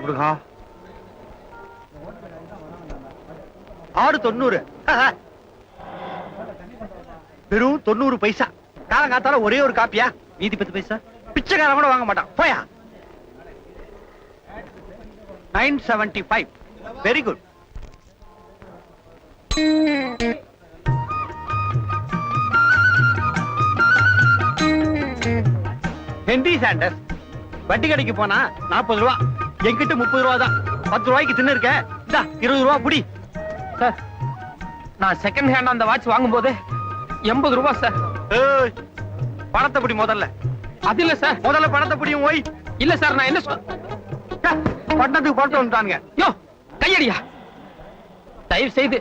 முருகா. ஆறு தொண்ணூறு. வெறும் தொண்ணூறு பைசா. காலங்காத்தால ஒரே ஒரு காப்பியா? மீதி பத்து பைசா? பிச்சைக்காரன் கூட வாங்க மாட்டான். போயா. Nine seventy five. Very good. Henry Sanders வட்டி கடைக்கு போனா நாற்பது ரூபா. என்கிட்ட முப்பது ரூபா தான். பத்து ரூபாய்க்கு தின்னு இருக்க இருபது ரூபா புடி சார் நான் செகண்ட் ஹேண்ட் அந்த வாட்ச் வாங்கும்போது எண்பது ரூபாய் சார். பணத்தை புடி முதல்ல. அது இல்ல சார். முதல்ல பணத்தை புடியும் ஓய். இல்ல சார் நான் என்ன பட்டணத்துக்கு போட்டு வந்துட்டானுங்க. யோ கையடியா. தயவு செய்து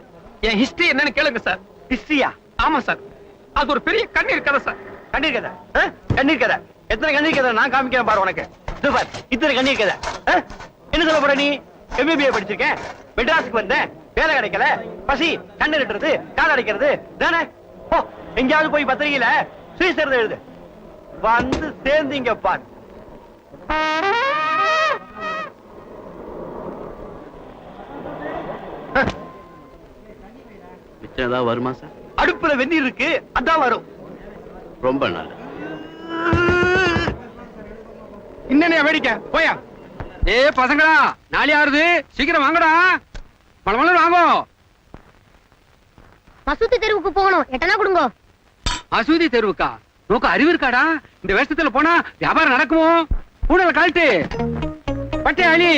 என் ஹிஸ்டரி என்னன்னு கேளுங்க சார். ஹிஸ்டரியா ஆமா சார். அது ஒரு பெரிய கண்ணீர் கதை சார். கண்ணீர் கதை? கண்ணீர் கதை. எத்தனை கண்ணீர் கதை நான் காமிக்கிறேன் பாரு உனக்கு. இது பார் இத்தனை கண்ணீர் கதை? என்ன சொல்ல போற நீ? எம்பிபிஏ படிச்சிருக்கேன். மெட்ராஸுக்கு வந்தேன். வேலை கிடைக்கல. பசி கண்ணு நட்டுறது கால் அடைக்கிறது. தானே? ஓ எங்கேயாவது போய் பத்திரிகையில சுயசரிதை எழுது. வந்து சேர்ந்தீங்க பார். மிச்சம் ஏதாவது வருமா சார்? அடுப்புல வெந்நீர் இருக்கு அதான் வரும். ரொம்ப நல்லது. இன்னனே வேடிக்கை? போயா. ஏ பசங்களா நாளை ஆறுது. சீக்கிரம் வாங்கடா. மலமலர் வாங்கோ. மசூதி தெருவுக்கு போகணும். எட்டனா கொடுங்க. மசூதி தெருவுக்கா? நோக்க அறிவு இருக்காடா? இந்த வேஷத்துல போனா வியாபாரம் நடக்குமோ? கூடல கழட்டு. பட்டே அலி.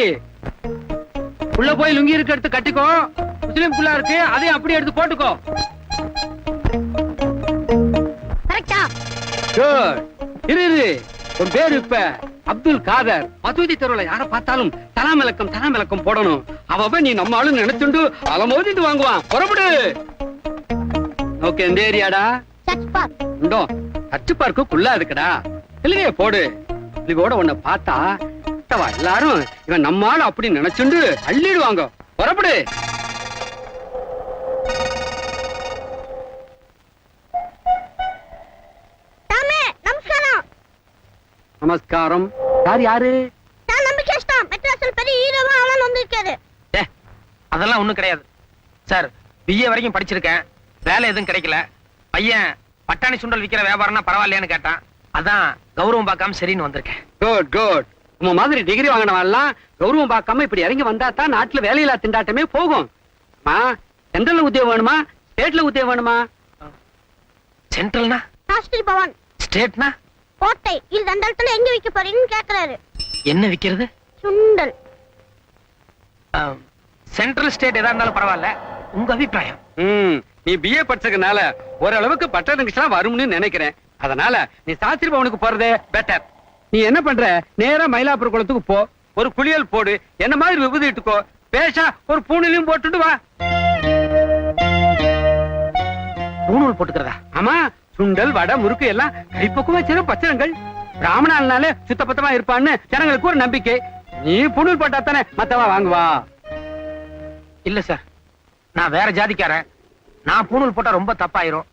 உள்ள போய் லுங்கி இருக்க எடுத்து கட்டிக்கோ. முஸ்லிம் புள்ளா இருக்கு. அதையும் அப்படியே எடுத்து போட்டுக்கோ. கரெக்டா குட் இரு இரு. உன் பேரு இப்ப அப்துல் காதர். மசூதி தெருவுல யார பார்த்தாலும் தலாமிலக்கம் தலாமிலக்கம் போடணும். அவ நீ நம்ம ஆளு நினைச்சுண்டு அலமோதிட்டு வாங்குவான். புறப்படு. ஓகே எந்த ஏரியாடா? சர்ச் உண்டோ? அச்சு பார்க்கு குள்ளா இருக்குடா. இல்லையே போடு. இதோட உன்னை பார்த்தா எல்லாரும் இவன் நம்ம ஆளு அப்படி நினைச்சுண்டு அள்ளிடுவாங்க. புறப்படு. நமஸ்காரம். யார் யாரு? நான் நம்பிக்கை இஷ்டம் மெட்ராஸில் பெரிய ஹீரோவா அவன் வந்திருக்காரு ஏ அதெல்லாம் ஒண்ணும் கிடையாது. சார் பிஏ வரைக்கும் படிச்சிருக்கேன். வேலை எதுவும் கிடைக்கல. பையன் பட்டாணி சுண்டல் விக்கிற வியாபாரம்னா பரவாயில்லையான்னு கேட்டான். அதான் கௌரவம் பார்க்காம சரின்னு வந்திருக்கேன். குட் குட் உங்க மாதிரி டிகிரி வாங்கினவன் எல்லாம் கௌரவம் பார்க்காம இப்படி இறங்கி வந்தா தான் நாட்டுல வேலையில்லா திண்டாட்டமே போகும். மா சென்ட்ரல்ல உத்தியோகம் வேணுமா? ஸ்டேட்ல உத்தியோகம் வேணுமா? சென்ட்ரல்னா பவன். ஸ்டேட்னா கோட்டை. இது அந்த இடத்துல எங்க வைக்க போறீங்கன்னு கேக்குறாரு. என்ன விக்கிறது? சுண்டல். சென்ட்ரல் ஸ்டேட் எதா இருந்தாலும் பரவாயில்ல. உங்க அபிப்பிராயம். ம் நீ பிஏ படிச்சதுனால ஓரளவுக்கு பட்டணங்கள்லாம் வரும்னு நினைக்கிறேன். அதனால நீ சாஸ்திரி பவனுக்கு போறதே பெட்டர் நீ என்ன பண்ற? நேரா மயிலாப்பூர் குளத்துக்கு போ. ஒரு குளியல் போடு. என்ன மாதிரி விபூதி இட்டுக்கோ. பேஷா ஒரு பூணிலையும் போட்டுட்டு வா. பூணூல் போட்டுக்கிறதா? ஆமா சுண்டல் வடை முறுக்கு எல்லாம் கைப்பக்குவம் சிறு பச்சனங்கள் பிராமணாலனாலே சுத்த பத்தமா இருப்பான்னு ஜனங்களுக்கு ஒரு நம்பிக்கை. நீ புணூல் போட்டா தானே மத்தவா வாங்குவா? இல்ல சார் நான் வேற ஜாதிக்காரன். நான் பூணூல் போட்டா ரொம்ப தப்பாயிரும்.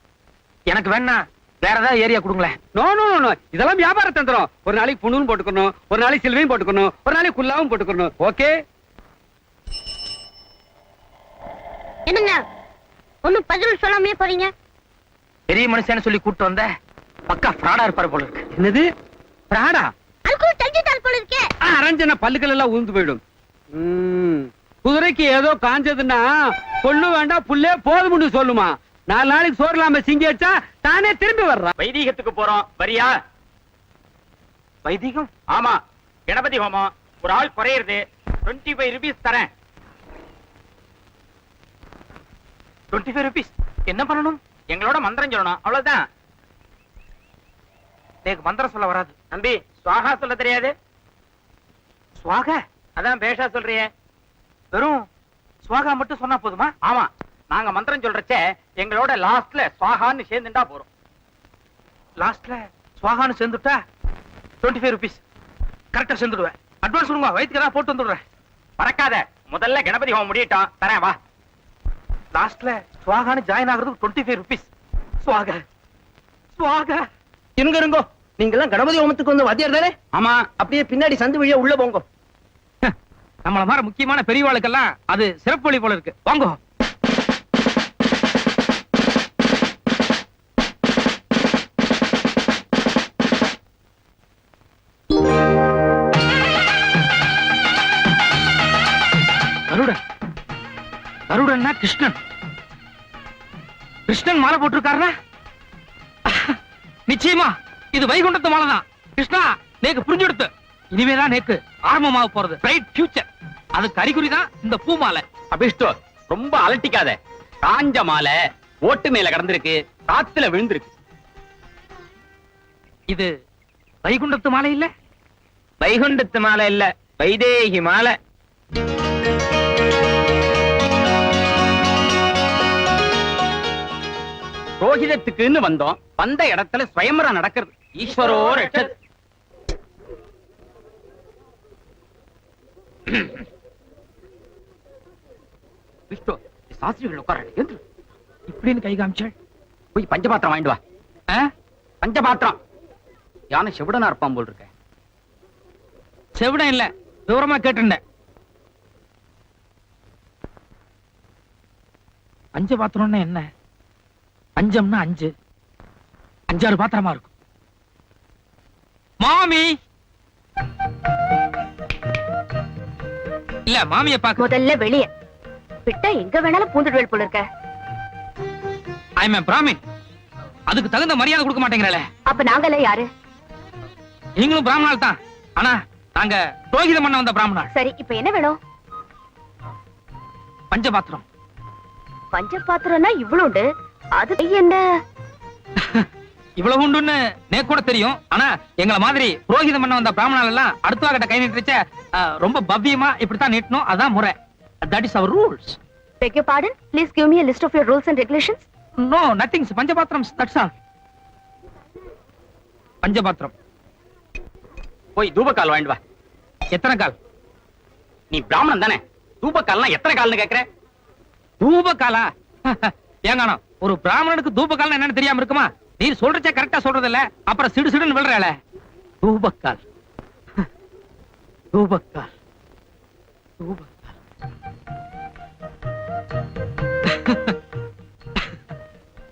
எனக்கு வேணா வேற ஏதாவது ஏரியா கொடுங்களேன். நோ நோ நோ, இதெல்லாம் வியாபார தந்திரம். ஒரு நாளைக்கு புண்ணூல் போட்டுக்கணும். ஒரு நாளைக்கு சில்வையும் போட்டுக்கணும். ஒரு நாளைக்கு குல்லாவும் போட்டுக்கணும். ஓகே என்னங்க? ஒண்ணும் பதில் சொல்லாமே போறீங்க? பெரிய மனுஷன்னு சொல்லி கூட்டு வந்த பக்கா ஃப்ராடா இருப்பாரு போல இருக்கு. என்னது? பிராடா அதுக்குள்ள தெரிஞ்சுட்டால் போல இருக்கே. அரஞ்சன பல்லுகள் எல்லாம் உழுந்து போயிடும். ம், குதிரைக்கு ஏதோ காஞ்சதுன்னா கொள்ளு வேண்டாம் புல்லே போதும்னு சொல்லுமா. நாலு நாளைக்கு சோறு இல்லாம சிங்கி வச்சா தானே திரும்பி வர்றான் வைதீகத்துக்கு போறோம். வரியா? வைதிகம்? ஆமா. கணபதி ஹோமம். ஒரு ஆள் குறையிறது. டுவெண்ட்டி ஃபைவ் ருபீஸ் தரேன். டுவெண்ட்டி ஃபைவ் ருபீஸ் என்ன பண்ணணும்? எங்களோட மந்திரம் சொல்லணும். அவ்வளவுதான். எனக்கு மந்திரம் சொல்ல வராது. தம்பி சுவாகா சொல்ல தெரியாது. சுவாக? அதான் பேஷா சொல்றியே. வெறும் சுவாகா மட்டும் சொன்னா போதுமா? ஆமா. நாங்க மந்திரம் சொல்றச்சே எங்களோட லாஸ்ட்ல சுவாகான்னு சேர்ந்துட்டா போறோம். லாஸ்ட்ல சுவாகான்னு சேர்ந்துட்டா டுவெண்ட்டி ஃபைவ் ருபீஸ் கரெக்டா சேர்ந்துடுவேன். அட்வான்ஸ் கொடுங்க. வயிற்றுக்கு போட்டு வந்துடுறேன். மறக்காத. முதல்ல கணபதி ஹோமம் முடியட்டும். தரேன் வா. லாஸ்ட்ல சுவாகான்னு ஜாயின் ஆகுறதுக்கு டுவெண்ட்டி ஃபைவ் ருபீஸ் சுவாக சுவாக. இருங்க இருங்கோ. நீங்க எல்லாம் கணபதி ஹோமத்துக்கு வந்து வாத்தியார் தானே? ஆமா. அப்படியே பின்னாடி சந்து வழியா உள்ள போங்க. நம்மள மாதிரி முக்கியமான பெரியவாளுக்கெல்லாம் அது சிறப்பு வழி போல இருக்கு. வாங்கோ. கருடன்னா கிருஷ்ணன். கிருஷ்ணன் மாலை போட்டிருக்காருனா நிச்சயமா இது வைகுண்டத்து மாலை தான். கிருஷ்ணா நேக்கு புரிஞ்சுடுத்து. இனிமேதான் நேக்கு ஆரம்பமாக போறது. பிரைட் ஃபியூச்சர் அதுக்கு அறிகுறி தான் இந்த பூ மாலை. அபிஷ்டு ரொம்ப அலட்டிக்காத. காஞ்ச மாலை ஓட்டு மேல கடந்திருக்கு காத்துல விழுந்திருக்கு. இது வைகுண்டத்து மாலை இல்ல? வைகுண்டத்து மாலை இல்ல வைதேகி மாலை. ரோஹிதத்துக்குன்னு வந்தோம். வந்த இடத்துல ஸ்வயம்பரம் நடக்கிறது. ஈஸ்வரோ ரட்சத். விஷ்ணு சாஸ்திரிகள் உட்கார என்று இப்படின்னு கை காமிச்சாள். போய் பஞ்சபாத்திரம் வாங்கிட்டு வா? பஞ்சபாத்திரம். யானை செவிடனா இருப்பான் போல் இருக்க செவிடம் இல்ல. விவரமா கேட்டிருந்தேன். அஞ்சு பாத்திரம்னா என்ன? அஞ்சம்னா அஞ்சு. அஞ்சாறு பாத்திரமா இருக்கும். மாமி! இல்ல மாமிய பாக்க முதல்ல வெளிய. விட்டா எங்க வேணாலும் பூந்துடுவேல் போல இருக்க. ஐ எம் பிராமின் அதுக்கு தகுந்த மரியாதை கொடுக்க மாட்டேங்கிறல அப்ப நாங்கெல்லாம் யாரு? நீங்களும் பிராமணால் தான். ஆனா நாங்க புரோகிதம் பண்ண வந்த பிராமணாள் சரி இப்ப என்ன வேணும்? பஞ்சபாத்திரம். பஞ்ச பாத்திரம்னா இவ்வளவுண்டு. அது என்ன? இவ்வளவு உண்டுன்னு நேக்கு கூட தெரியும். ஆனா எங்களை மாதிரி புரோகிதம் பண்ண வந்த பிராமணால் எல்லாம் அடுத்த கிட்ட கை நீட்டுச்ச ரொம்ப பவ்யமா இப்படித்தான் நீட்டணும். அதான் முறை. That is our rules beg you pardon please give me list of your rules and regulations no nothings பஞ்சபாத்திரம் that's all பஞ்சபாத்திரம். போய் தூபக்கால் வாங்கிட்டு வா. எத்தனை கால்? நீ பிராமணன் தானே? தூபக்கால்னா எத்தனை கால்னு கேக்குற? தூபகாலா ஏங்கானோ ஒரு பிராமணனுக்கு தூபகால் என்னன்னு தெரியாம இருக்குமா? நீ சொல்றச்ச கரெக்டா சொல்றது இல்ல அப்புறம் சிடு சிடுன்னு விழுறாள. தூபக்கால். தூபக்கால். தூபக்கால்.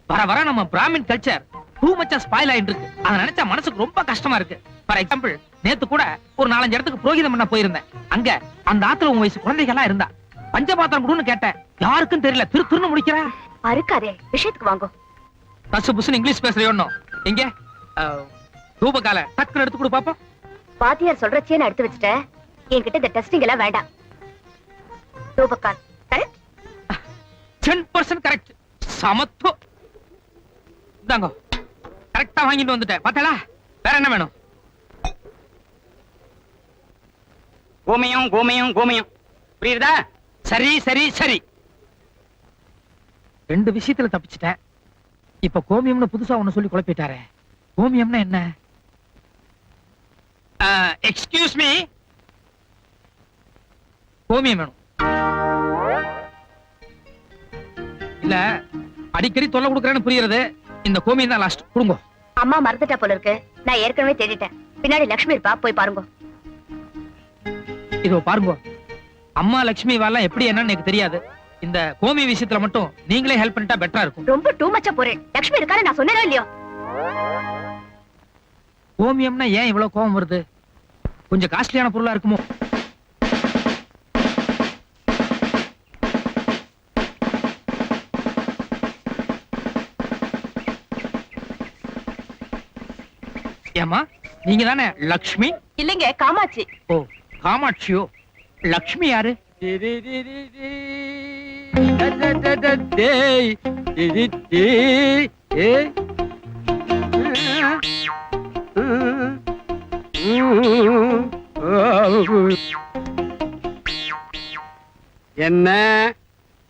வர வர நம்ம brahmin culture too much spoil ஆயிட்டு இருக்கு அதை நினைச்சா மனசுக்கு ரொம்ப கஷ்டமா இருக்கு. ஃபார் எக்ஸாம்பிள் நேத்து கூட ஒரு நாலஞ்சு இடத்துக்கு புரோகிதம் பண்ண போயிருந்தேன். அங்க அந்த ஆத்துல உன் வயசு குழந்தைகள்லாம் இருந்தா. பஞ்சபாத்திரம் கொடுன்னு கேட்டேன். யாருக்கும் தெரியல. திரு திருன்னு முடிக்கிறேன். அறுக்காதே விஷயத்துக்கு வாங்கோ. பசு புசுன்னு இங்கிலீஷ் பேசுறியோன்னு எங்க? அஹ், தூபகால டக்குன்னு எடுத்து கொடு பாப்போம். வாத்தியார் சொல்றச்சே நான் எடுத்து வச்சுட்டேன். என்கிட்ட இந்த டெஸ்டிங் எல்லாம் வேண்டாம். ரூபக்கால் கரெக்ட் டென் பர்சன்ட் கரெக்ட் சமத்து இந்தாங்க. கரெக்டா வாங்கிட்டு வந்துட்டேன். பார்த்தலா? வேற என்ன வேணும்? கோமியம் கோமியம் கோமியம். புரியுதா? சரி சரி சரி. ரெண்டு விஷயத்துல தப்பிச்சிட்டேன். இப்ப கோமியம்னு புதுசா ஒண்ணு சொல்லி குழப்பிட்டாரே. கோமியம்னா என்ன? எக்ஸ்கியூஸ் மீ கோமியம் வேணும். இல்ல அடிக்கடி தொல்லை கொடுக்கறேன்னு புரியுறது. இந்த கோமியம் தான் லாஸ்ட் கொடுங்க. அம்மா மறந்துட்டா போல இருக்கு. நான் ஏற்கனவே தேடிட்டேன். பின்னாடி லக்ஷ்மி இருப்பா போய் பாருங்க. இதோ பாருங்க. அம்மா லட்சுமி வாலாம் எப்படி என்னன்னு எனக்கு தெரியாது. இந்த கோமி விஷயத்துல மட்டும் நீங்களே ஹெல்ப் பண்ணிட்டா பெட்டரா இருக்கும். ரொம்ப டூ மச்சா போறேன் லக்ஷ்மி இருக்காரு நான் சொன்னேனோ இல்லையோ? கோமியம்னா ஏன் இவ்வளவு கோவம் வருது? கொஞ்சம் காஸ்ட்லியான பொருளா இருக்குமோ? ஏமா நீங்க தானே லக்ஷ்மி? இல்லைங்க காமாட்சி. ஓ காமாட்சியோ? லக்ஷ்மி யாரு? என்ன?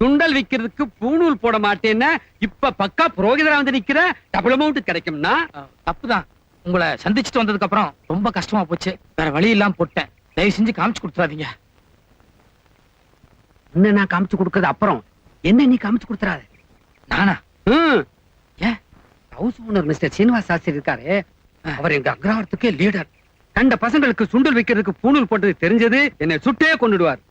சுண்டல் விக்கிறதுக்கு பூணூல் போட மாட்டேன்னா இப்ப பக்கா புரோகிதரா வந்து நிக்கிற? டபுள் அமௌண்ட் கிடைக்கும்னா? தப்புதான். உங்களை சந்திச்சுட்டு வந்ததுக்கு அப்புறம் ரொம்ப கஷ்டமா போச்சு. வேற வழி இல்லாம போட்டேன். தயவு செஞ்சு காமிச்சு கொடுத்துறாதீங்க. என்ன நான் காமிச்சு கொடுக்கறது அப்புறம்? என்ன நீ காமிச்சு கொடுத்துறாத? நானா? ஏன் house owner mister Srinivas Sastri இருக்காரு. அவர் எங்க அக்ரஹாரத்துக்கே லீடர் கண்ட பசங்களுக்கு சுண்டல் வைக்கிறதுக்கு பூணூல் போட்டது தெரிஞ்சது. என்னை சுட்டே கொண்டுடுவார்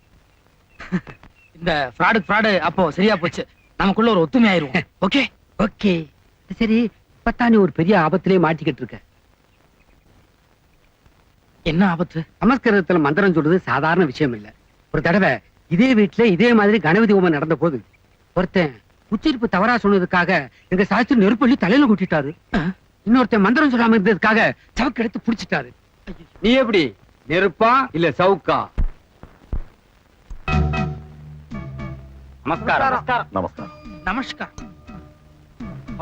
இந்த ஃப்ராடு ஃப்ராடு அப்போ சரியா போச்சு. நமக்குள்ள ஒரு ஒத்துமை ஆயிருவோம். ஓகே? ஓகே. சரி இப்பத்தான் ஒரு பெரிய ஆபத்திலே மாட்டிக்கிட்டு இருக்க. என்ன ஆபத்து? சமஸ்கிருதத்துல மந்திரம் சொல்றது சாதாரண விஷயம் இல்ல. ஒரு தடவை இதே வீட்டுல இதே மாதிரி கணபதி ஹோமம் நடந்த போது ஒருத்தன் உச்சரிப்பு தவறா சொன்னதுக்காக எங்க சாஸ்திரி நெருப்பள்ளி தலையில கூட்டிட்டாரு. இன்னொருத்தன் மந்திரம் சொல்லாம இருந்ததுக்காக சவக்கு எடுத்து புடிச்சிட்டாரு. நீ எப்படி? நெருப்பா இல்ல சவுக்கா? நமஸ்காரம். நமஸ்காரம். நமஸ்கார்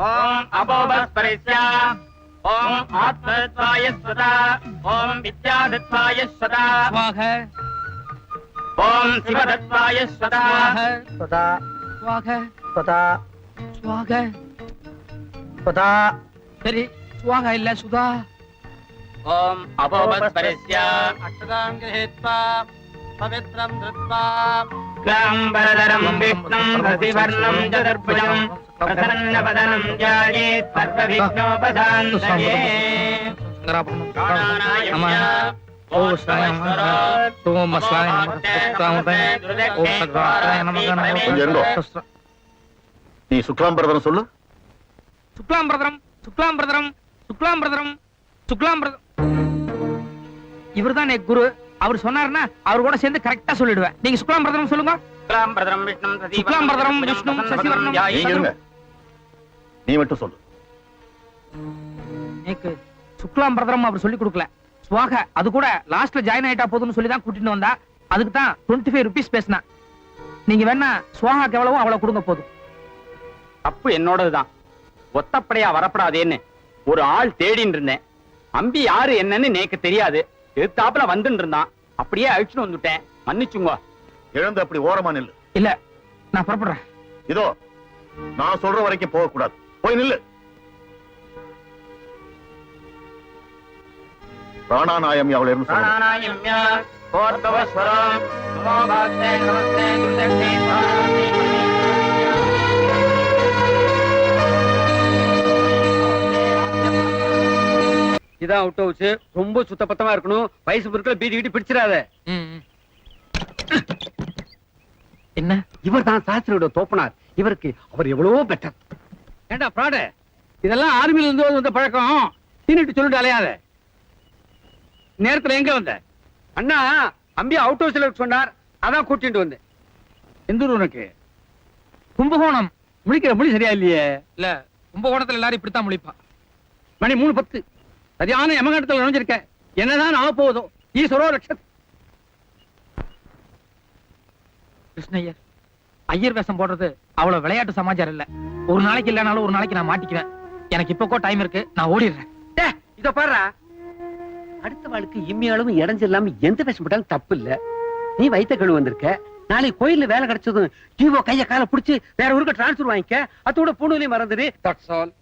ஓம் அபோபஸ்பரிஸ்ய ஓம் ஆத்மத்வாய ஸ்வதா. ஓம் வித்யாதத்வாய ஸ்வதா. ஓம் சிவதத்வாய ஸ்வதா. சுவாக சுதா சுவாக சுதா சரி சுவாக இல்ல சுதா ஓம் அபோபஸ்பரஸ்யா அஷ்டதாங்கஹேத்வா பவித்ரம் திருத்வா லாம்பரதரம் விஷ்ணும் ரதிவர்ணம் சதுர்புஜம் பிரசன்னபதனம் ஜாயேத் சர்வவிக்னோபசாந்தயே காணானாயம் ఓం நீ சுக்லாம் பிரதரம் சொல்லு. சுக்லாம் பிரதரம் சுக்லாம் பிரதரம் சுக்லாம் பிரதரம் சுக்லாம் பிரதரம் இவர் தான் குரு. அவர் சொன்னாருன்னா அவர் கூட சேர்ந்து கரெக்டா சொல்லிடுவேன். நீங்க சுக்லாம் பிரதரம் சொல்லுங்க சுக்லாம் பிரதரம் விஷ்ணு சுக்லாம் நீ மட்டும் சொல்லு. சுக்லாம் பிரதரம் அவர் சொல்லி கொடுக்கல. சுவாக அது கூட லாஸ்ட்ல ஜாயின் ஆயிட்டா போதும்னு சொல்லி தான் கூட்டிட்டு வந்தா. அதுக்கு தான் டுவெண்ட்டி ஃபைவ் ருபீஸ் பேசினா. நீங்க வேணா சுவாகாக்கு எவ்வளவோ அவ்வளவு கொடுங்க போதும். தப்பு என்னோடதுதான். ஒத்தப்படையா வரப்படாதேன்னு ஒரு ஆள் தேடின்னு இருந்தேன். அம்பி யாரு என்னன்னு நேக்கு தெரியாது. எதிர்த்தாப்புல வந்துட்டு இருந்தான். அப்படியே அழிச்சுட்டு வந்துட்டேன். மன்னிச்சுங்க. இழந்து அப்படி ஓரமா நில்லு. இல்ல நான் புறப்படுறேன். இதோ நான் சொல்ற வரைக்கும் போக கூடாது போய் நில்லு. பிராணாநாயம் அவளை இருந்து நமோ நமஸ்தே சுவாமி. இதான் அவுட் ஹவுஸ் ரொம்ப சுத்தபத்தமா இருக்கணும். வயசு பொருட்கள் பீடி வீட்டு பிடிச்சிடாத. என்ன? இவர் தான் சாஸ்திரியோட தோப்பனார். இவருக்கு அவர் எவ்வளவோ பெட்டர் ஏண்டா பிராடு இதெல்லாம் ஆர்மியில இருந்து வந்த பழக்கம். தின்னுட்டு சொல்லிட்டு அலையாத. நேரத்துல எங்க வந்த? அண்ணா அம்பி அவுட் ஹவுஸ்ல சொன்னார். அதான் கூட்டிட்டு வந்தேன். எந்த ஊர் உனக்கு? கும்பகோணம். முழிக்கிற மொழி சரியா இல்லையே? இல்ல கும்பகோணத்துல எல்லாரும் இப்படித்தான் முழிப்பா மணி மூணு பத்து. சரியான எமகண்டத்துல நுழைஞ்சிருக்க. என்னதான் ஆக போகுதோ ஈஸ்வரோ ரட்சத் கிருஷ்ணய்யர் ஐயர் வேஷம் போடுறது அவ்வளவு விளையாட்டு சமாச்சாரம் இல்ல. ஒரு நாளைக்கு இல்லைனாலும் ஒரு நாளைக்கு நான் மாட்டிக்குவேன். எனக்கு இப்போக்கோ டைம் இருக்கு நான் ஓடிடுறேன். இத பாரு அடுத்த வாழ்க்கை இம்மையாலும் அளவு இடைஞ்சு இல்லாம எந்த வேஷம் போட்டாலும் தப்பு இல்ல நீ வைத்த கழுவு வந்திருக்க. நாளைக்கு கோயில்ல வேலை கிடைச்சதும் ஜீவோ கைய கால புடிச்சு வேற ஊருக்கு டிரான்ஸ்பர் வாங்கிக்க. அதோட பொண்ணுலயும் மறந்துடு. That's all